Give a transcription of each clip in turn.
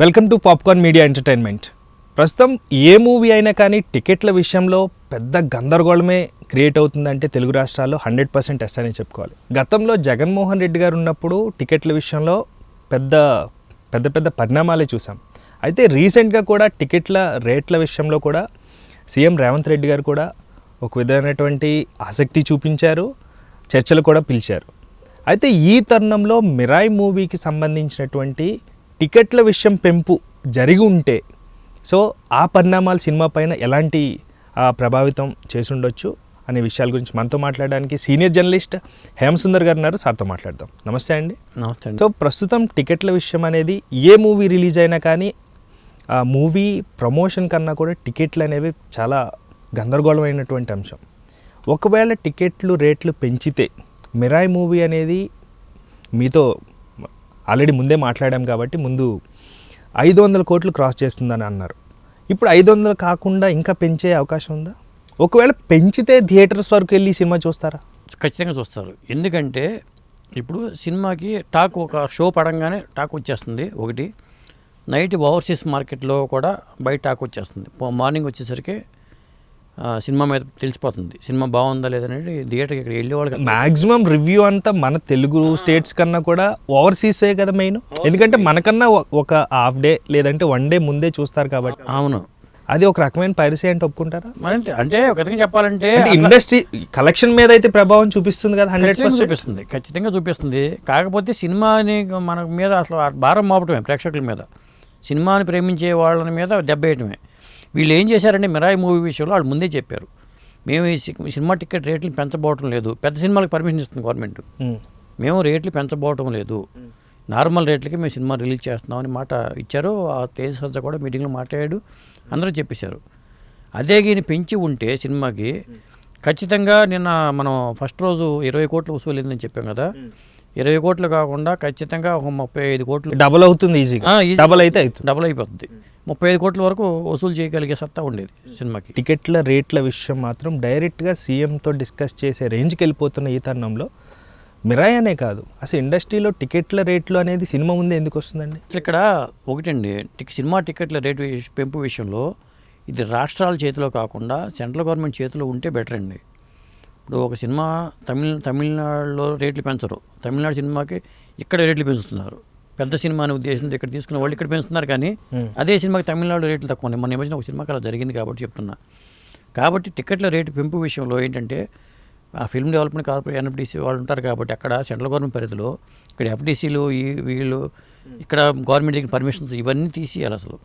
Welcome to popcorn media entertainment. ప్రస్తుతం ఏ movie అయినా కానీ టికెట్ల విషయంలో పెద్ద గందరగోళమే క్రియేట్ అవుతుందంటే తెలుగు రాష్ట్రాల్లో హండ్రెడ్ పర్సెంట్ ఎస్ అని చెప్పుకోవాలి. గతంలో జగన్మోహన్ రెడ్డి గారు ఉన్నప్పుడు టికెట్ల విషయంలో పెద్ద పెద్ద పెద్ద పరిణామాలే చూసాం. అయితే రీసెంట్గా కూడా టికెట్ల రేట్ల విషయంలో కూడా సీఎం రేవంత్ రెడ్డి గారు కూడా ఒక విధమైనటువంటి ఆసక్తి చూపించారు చర్చలు కూడా పిలిచారు. అయితే ఈ తరుణంలో మిరాయ్ మూవీకి సంబంధించినటువంటి టికెట్ల విషయం పెంపు జరిగి ఉంటే సో ఆ పరిణామాలు సినిమా పైన ఎలాంటి ప్రభావితం చేసి ఉండొచ్చు అనే విషయాల గురించి మనతో మాట్లాడడానికి సీనియర్ జర్నలిస్ట్ హేమసుందర్ గారు ఉన్నారు. సార్తో మాట్లాడదాం. నమస్తే అండి. నమస్తే అండి. సో ప్రస్తుతం టికెట్ల విషయం అనేది ఏ మూవీ రిలీజ్ అయినా కానీ ఆ మూవీ ప్రమోషన్ కన్నా కూడా టికెట్లు అనేవి చాలా గందరగోళమైనటువంటి అంశం. ఒకవేళ టికెట్లు రేట్లు పెంచితే మిరాయ్ మూవీ అనేది మీతో ఆల్రెడీ ముందే మాట్లాడాం కాబట్టి ముందు ఐదు వందల కోట్లు క్రాస్ చేస్తుందని అన్నారు. ఇప్పుడు ఐదు వందలు కాకుండా ఇంకా పెంచే అవకాశం ఉందా? ఒకవేళ పెంచితే థియేటర్స్ వరకు వెళ్ళి సినిమా చూస్తారా? ఖచ్చితంగా చూస్తారు. ఎందుకంటే ఇప్పుడు సినిమాకి టాక్ ఒక షో పడంగానే టాక్ వచ్చేస్తుంది ఒకటి. నైట్ ఓవర్సీస్ మార్కెట్లో కూడా బయట టాక్ వచ్చేస్తుంది. మార్నింగ్ వచ్చేసరికి సినిమా మీద తెలిసిపోతుంది. సినిమా బాగుందా లేదనేది థియేటర్కి ఇక్కడ వెళ్ళే వాళ్ళకి మాక్సిమం రివ్యూ అంతా మన తెలుగు స్టేట్స్ కన్నా కూడా ఓవర్సీసే కదా మెయిన్ ఎందుకంటే మనకన్నా ఒక హాఫ్ డే లేదంటే వన్ డే ముందే చూస్తారు కాబట్టి. అవును. అది ఒక రకమైన పైరసీ అంటే ఒప్పుకుంటారా? మరింత అంటే ఒక విధంగా చెప్పాలంటే ఇండస్ట్రీ కలెక్షన్ మీద అయితే ప్రభావం చూపిస్తుంది కదా హండ్రెడ్ ఖచ్చితంగా చూపిస్తుంది ఖచ్చితంగా చూపిస్తుంది. కాకపోతే సినిమాని మన మీద అసలు ఆ భారం మోపటమే ప్రేక్షకుల మీద. సినిమాని ప్రేమించే వాళ్ళ మీద దెబ్బేయటమే వీళ్ళు ఏం చేశారంటే మిరాయి మూవీ విషయంలో వాళ్ళు ముందే చెప్పారు. మేము ఈ సినిమా టికెట్ రేట్లు పెంచబోవటం లేదు. పెద్ద సినిమాలకు పర్మిషన్ ఇస్తుంది గవర్నమెంట్. మేము రేట్లు పెంచబోవటం లేదు. నార్మల్ రేట్లకి మేము సినిమా రిలీజ్ చేస్తున్నామని మాట ఇచ్చారు. ఆ తేజ సజ్జ కూడా మీటింగ్లో మాట్లాడాడు. అందరూ చెప్పేశారు. అదే గీని పెంచి ఉంటే సినిమాకి ఖచ్చితంగా నిన్న మనం ఫస్ట్ రోజు ఇరవై కోట్లు వసూలైందని చెప్పాం కదా. ఇరవై కోట్లు కాకుండా ఖచ్చితంగా ఒక ముప్పై ఐదు కోట్లు. డబుల్ అవుతుంది ఈజీగా డబుల్ అయితే అవుతుంది. డబుల్ అయిపోతుంది. ముప్పై ఐదు కోట్ల వరకు వసూలు చేయగలిగే సత్తా ఉండేది సినిమాకి. టికెట్ల రేట్ల విషయం మాత్రం డైరెక్ట్గా సీఎంతో డిస్కస్ చేసే రేంజ్కి వెళ్ళిపోతున్న ఈ తరుణంలో మిరాయ్ అనే కాదు. అసలు ఇండస్ట్రీలో టికెట్ల రేట్లు అనేది సినిమా ముందే ఎందుకు వస్తుందండి? ఇక్కడ ఒకటండి సినిమా టికెట్ల రేటు పెంపు విషయంలో ఇది రాష్ట్రాల చేతిలో కాకుండా సెంట్రల్ గవర్నమెంట్ చేతిలో ఉంటే బెటర్ అండి ఇప్పుడు ఒక సినిమా తమిళ తమిళనాడులో రేట్లు పెంచరు. తమిళనాడు సినిమాకి ఇక్కడ రేట్లు పెంచుతున్నారు. పెద్ద సినిమా అనే ఉద్దేశంతో ఇక్కడ తీసుకున్న వాళ్ళు ఇక్కడ పెంచుతున్నారు కానీ. అదే సినిమాకి తమిళనాడు రేట్లు తక్కువ ఉన్నాయి. మన మధ్యన ఒక సినిమాకి అలా జరిగింది కాబట్టి చెప్తున్నా. కాబట్టి టికెట్ల రేటు పెంపు విషయంలో ఏంటంటే ఆ ఫిల్మ్ డెవలప్మెంట్ కార్పొరేట్ ఎన్ఎఫ్డిసి వాళ్ళు ఉంటారు కాబట్టి అక్కడ సెంట్రల్ గవర్నమెంట్ పరిధిలో ఇక్కడ ఎఫ్డిసిలు ఈ వీళ్ళు ఇక్కడ గవర్నమెంట్ దగ్గర పర్మిషన్స్ ఇవన్నీ తీసేయాలి అసలు.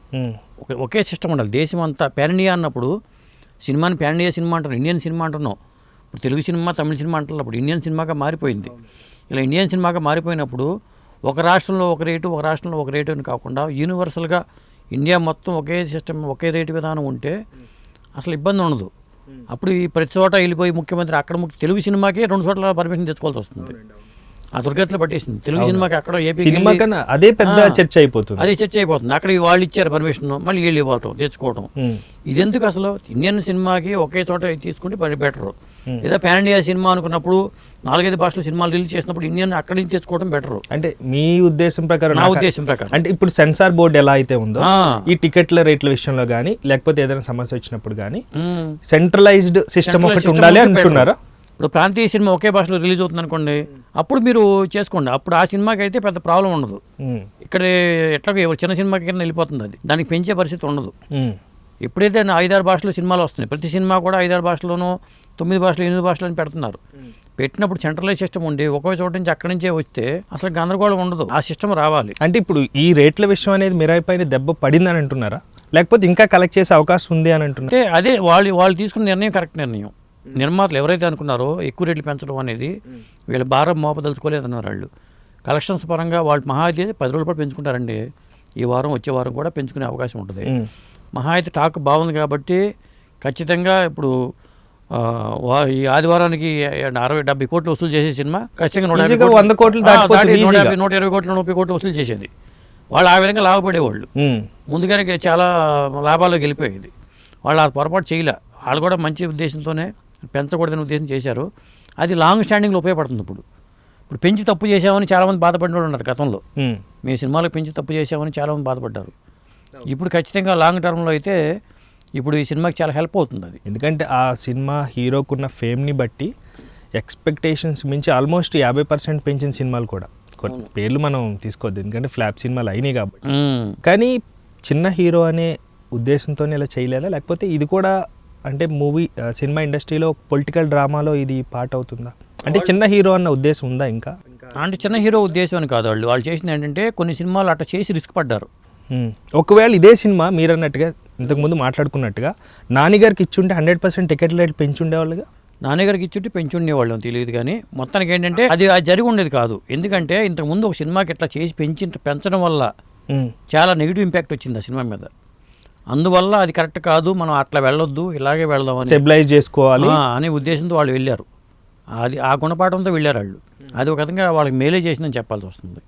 ఒక ఒకే సిస్టమ్ ఉండాలి. దేశం అంతా పాన్ ఇండియా అన్నప్పుడు సినిమాని పాన్ ఇండియా సినిమా అంటారు ఇండియన్ సినిమా అంటున్నాం. ఇప్పుడు తెలుగు సినిమా తమిళ సినిమా అంటున్నప్పుడు ఇండియన్ సినిమాగా మారిపోయింది. ఇలా ఇండియన్ సినిమాగా మారిపోయినప్పుడు ఒక రాష్ట్రంలో ఒక రేటు ఒక రాష్ట్రంలో ఒక రేటు అని కాకుండా యూనివర్సల్గా ఇండియా మొత్తం ఒకే సిస్టమ్ ఒకే రేటు విధానం ఉంటే అసలు ఇబ్బంది ఉండదు. అప్పుడు ఈ ప్రతి చోట వెళ్ళిపోయి ముఖ్యమంత్రి అక్కడ తెలుగు సినిమాకి రెండు చోట్ల పర్మిషన్ తెచ్చుకోవాల్సి వస్తుంది. ఆ దుర్గతిలో పట్టేసింది. తెలుగు సినిమాకి అక్కడ ఏపీ సినిమా కన్నా అదే పెద్ద చర్చ అయిపోతుంది. అది చర్చ అయిపోతుంది. అక్కడ వాళ్ళు ఇచ్చారు పర్మిషన్ మళ్ళీ వీళ్ళు ఇవ్వటం తెచ్చుకోవటం. ఉమ్. ఇది ఎందుకు అసలు? ఇండియన్ సినిమాకి ఒకే చోట తీసుకుంటే బెటర్. లేదా పాన్ ఇండియా సినిమా అనుకున్నప్పుడు నాలుగైదు భాషల సినిమాలు రిలీజ్ చేసినప్పుడు ఇండియన్ అక్కడి నుంచి తెచ్చుకోవడం బెటర్. అంటే మీ ఉద్దేశం ప్రకారం నా ఉద్దేశం ప్రకారం. అంటే ఇప్పుడు సెన్సార్ బోర్డు ఎలా అయితే ఉందో. ఈ టికెట్ల రేట్ల విషయంలో కానీ లేకపోతే ఏదైనా సమస్య వచ్చినప్పుడు కానీ. సెంట్రలైజ్డ్ సిస్టమ్ ఒకటి ఉండాలి. అంటున్నారా? ఇప్పుడు ప్రాంతీయ సినిమా ఒకే భాషలో రిలీజ్ అవుతుంది అనుకోండి అప్పుడు మీరు చేసుకోండి. అప్పుడు ఆ సినిమాకి అయితే పెద్ద ప్రాబ్లం ఉండదు. ఇక్కడ ఎవరు చిన్న సినిమాకి కింద వెళ్ళిపోతుంది అది. దానికి పెంచే పరిస్థితి ఉండదు. ఎప్పుడైతే ఐదారు భాషలో సినిమాలు వస్తున్నాయి ప్రతి సినిమా కూడా ఐదారు భాషలోనూ తొమ్మిది భాషలు ఎనిమిది భాషలు అని పెడుతున్నారు. పెట్టినప్పుడు సెంట్రలైజ్ సిస్టమ్ ఉండి ఒకే చోట నుంచి అక్కడి నుంచే వస్తే అసలు గందరగోళం ఉండదు. ఆ సిస్టమ్ రావాలి. అంటే ఇప్పుడు ఈ రేట్ల విషయం అనేది మిరాయి పైన దెబ్బ పడిందని అంటున్నారా? లేకపోతే ఇంకా కలెక్ట్ చేసే అవకాశం ఉంది అని అంటున్నారు? అంటే అదే వాళ్ళు వాళ్ళు తీసుకున్న నిర్ణయం కరెక్ట్ నిర్ణయం. నిర్మాతలు ఎవరైతే అనుకున్నారో ఎక్కువ రేట్లు పెంచడం అనేది వీళ్ళ భారం మోపదలుచుకోలేదన్నారు వాళ్ళు. కలెక్షన్స్ పరంగా వాళ్ళు మహా అయితే పది రోజుల పాటు పెంచుకుంటారండి. ఈ వారం వచ్చే వారం కూడా పెంచుకునే అవకాశం ఉంటుంది. మహా అయితే టాక్ బాగుంది కాబట్టి ఖచ్చితంగా ఇప్పుడు ఈ ఆదివారానికి అరవై డెబ్బై కోట్లు వసూలు చేసే సినిమా ఖచ్చితంగా నూట యాభై వంద కోట్లు నూట ఈజీగా. యాభై నూట ఇరవై కోట్లు ముప్పై కోట్లు వసూలు చేసేది. వాళ్ళు ఆ విధంగా లాభపడేవాళ్ళు. ముందుగానే చాలా లాభాల్లోకి వెళ్ళిపోయేది. వాళ్ళు ఆ పొరపాటు చేయలే. వాళ్ళు కూడా మంచి ఉద్దేశంతోనే పెంచకూడదనే ఉద్దేశం చేశారు. అది లాంగ్ స్టాండింగ్లో ఉపయోగపడుతుంది ఇప్పుడు. ఇప్పుడు పెంచి తప్పు చేసామని చాలామంది బాధపడిన వాళ్ళు ఉన్నారు గతంలో. ఉమ్, మీ సినిమాలకు పెంచి తప్పు చేసామని చాలామంది బాధపడ్డారు. ఇప్పుడు ఖచ్చితంగా లాంగ్ టర్మ్లో అయితే ఇప్పుడు ఈ సినిమాకి చాలా హెల్ప్ అవుతుంది అది. ఎందుకంటే ఆ సినిమా హీరోకున్న ఫేమ్ని బట్టి ఎక్స్పెక్టేషన్స్ మించి ఆల్మోస్ట్ యాభై పర్సెంట్ పెంచిన సినిమాలు కూడా. కొన్ని పేర్లు మనం తీసుకోవద్దు. ఎందుకంటే ఫ్లాప్ సినిమాలు అయినాయి కాబట్టి. మ్మ్. కానీ చిన్న హీరో అనే ఉద్దేశంతో ఇలా చేయలేదా? లేకపోతే ఇది కూడా అంటే మూవీ సినిమా ఇండస్ట్రీలో పొలిటికల్ డ్రామాలో ఇది పార్ట్ అవుతుందా? అంటే చిన్న హీరో అన్న ఉద్దేశం ఉందా ఇంకా? అంటే చిన్న హీరో ఉద్దేశం అని కాదు వాళ్ళు. వాళ్ళు చేసింది ఏంటంటే కొన్ని సినిమాలు అట్లా చేసి రిస్క్ పడ్డారు. ఒకవేళ ఇదే సినిమా మీరు అన్నట్టుగా ఇంతకుముందు మాట్లాడుకున్నట్టుగా నానిగారికి ఇచ్చుంటే హండ్రెడ్ పర్సెంట్ టికెట్ రేట్ పెంచుండేవాళ్ళుగా? నాన్నగారికి ఇచ్చుంటే పెంచుండేవాళ్ళం తెలియదు కానీ మొత్తానికి ఏంటంటే అది అది జరిగి ఉండేది కాదు. ఎందుకంటే ఇంతకుముందు ఒక సినిమాకి ఇట్లా చేసి పెంచి పెంచడం వల్ల. చాలా నెగిటివ్ ఇంపాక్ట్ వచ్చింది ఆ సినిమా మీద. అందువల్ల అది కరెక్ట్ కాదు మనం అట్లా వెళ్ళొద్దు ఇలాగే వెళ్దామని స్టెబిలైజ్ చేసుకోవాలి. అనే ఉద్దేశంతో వాళ్ళు వెళ్ళారు. అది ఆ గుణపాఠంతో వెళ్ళారు వాళ్ళు. అది ఒక విధంగా వాళ్ళకి మేలే చేసిందని చెప్పాల్సి వస్తుంది.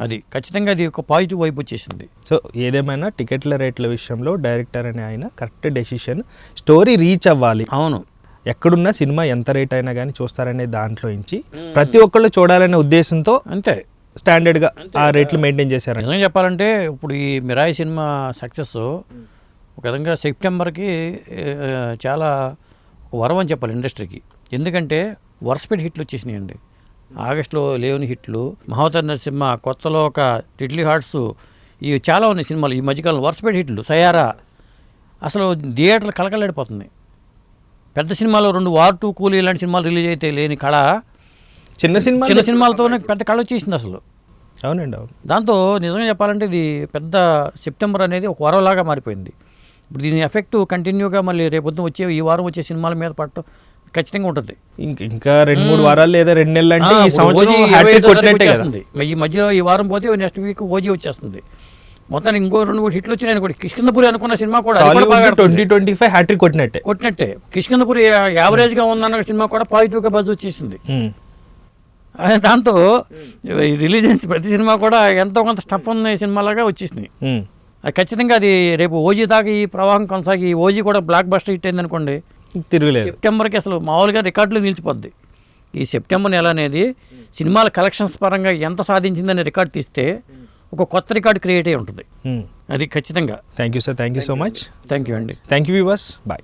అది ఖచ్చితంగా అది ఒక పాజిటివ్ వైపు వచ్చేసింది. సో ఏదేమైనా టికెట్ల రేట్ల విషయంలో డైరెక్టర్ అనే ఆయన కరెక్ట్ డెసిషన్ స్టోరీ రీచ్ అవ్వాలి. అవును. ఎక్కడున్న సినిమా ఎంత రేట్ అయినా కానీ చూస్తారనే దాంట్లో ప్రతి ఒక్కళ్ళు చూడాలనే ఉద్దేశంతో అంతే. స్టాండర్డ్గా ఆ రేట్లు మెయింటైన్ చేశారండి నిజంగా చెప్పాలంటే ఇప్పుడు ఈ మిరాయి సినిమా సక్సెస్ ఒక విధంగా సెప్టెంబర్కి చాలా ఒక వరం అని చెప్పాలి ఇండస్ట్రీకి. ఎందుకంటే వరుసపెట్టి హిట్లు వచ్చేసినాయండి. ఆగస్టులో లేవని హిట్లు మహావతార్ నరసింహ కొత్తలో ఒక టిట్లీ హార్ట్స్ ఇవి చాలా ఉన్నాయి సినిమాలు ఈ మధ్యకాలంలో వరుసపెట్టి హిట్లు. సయారా. అసలు థియేటర్లు కలకలాడిపోతుంది పెద్ద సినిమాలో రెండు వార్ టూ కూలీ ఇలాంటి సినిమాలు రిలీజ్ అయితే లేని కళ చిన్న సినిమా చిన్న సినిమాలతోనే పెద్ద కళ వచ్చేసింది అసలు. అవునండి అవును. దాంతో నిజంగా చెప్పాలంటే ఇది పెద్ద సెప్టెంబర్ అనేది ఒక వరవలాగా మారిపోయింది. ఇప్పుడు దీని ఎఫెక్ట్ కంటిన్యూగా మళ్ళీ రేపొద్దున వచ్చే ఈ వారం వచ్చే సినిమాల మీద పట్టడం ఖచ్చితంగా ఉంటుంది. ఇంక ఇంకా రెండు మూడు వారాలు లేదా రెండు నెలలు అంటే ఈ సంవత్సరం. ఈ మధ్యలో ఈ వారం పోతే నెక్స్ట్ వీక్ ఓజీ వచ్చేస్తుంది. మొత్తానికి ఇంకో రెండు మూడు హిట్లు వచ్చినాయి అనుకోండి. కిష్కిందపురి అనుకున్న సినిమా కూడా కూడా. Twenty twenty five hat trick కొట్టినట్టే. కొట్టినట్టే. కిష్కిందపురి యావరేజ్గా ఉందన్న సినిమా కూడా పాజిటివ్గా బజ్ వచ్చేసింది. దాంతో ఈ రిలీజ్ ప్రతి సినిమా కూడా ఎంతో కొంత స్టఫ్ ఉన్న సినిమాలాగా వచ్చేసినాయి. అది ఖచ్చితంగా అది రేపు ఓజీ దాకా ఈ ప్రవాహం కొనసాగి ఈ ఓజీ కూడా బ్లాక్ బస్టర్ హిట్ అయింది అనుకోండి తిరగలేదు. సెప్టెంబర్కి అసలు మామూలుగా రికార్డులు నిలిచిపోద్ది. ఈ సెప్టెంబర్ నెల అనేది సినిమాల కలెక్షన్స్ పరంగా ఎంత సాధించిందని రికార్డ్ తీస్తే ఒక కొత్త రికార్డ్ క్రియేట్ అయి ఉంటుంది. అది ఖచ్చితంగా. Thank you sir thank you so much thank you అండి. Thank you viewers bye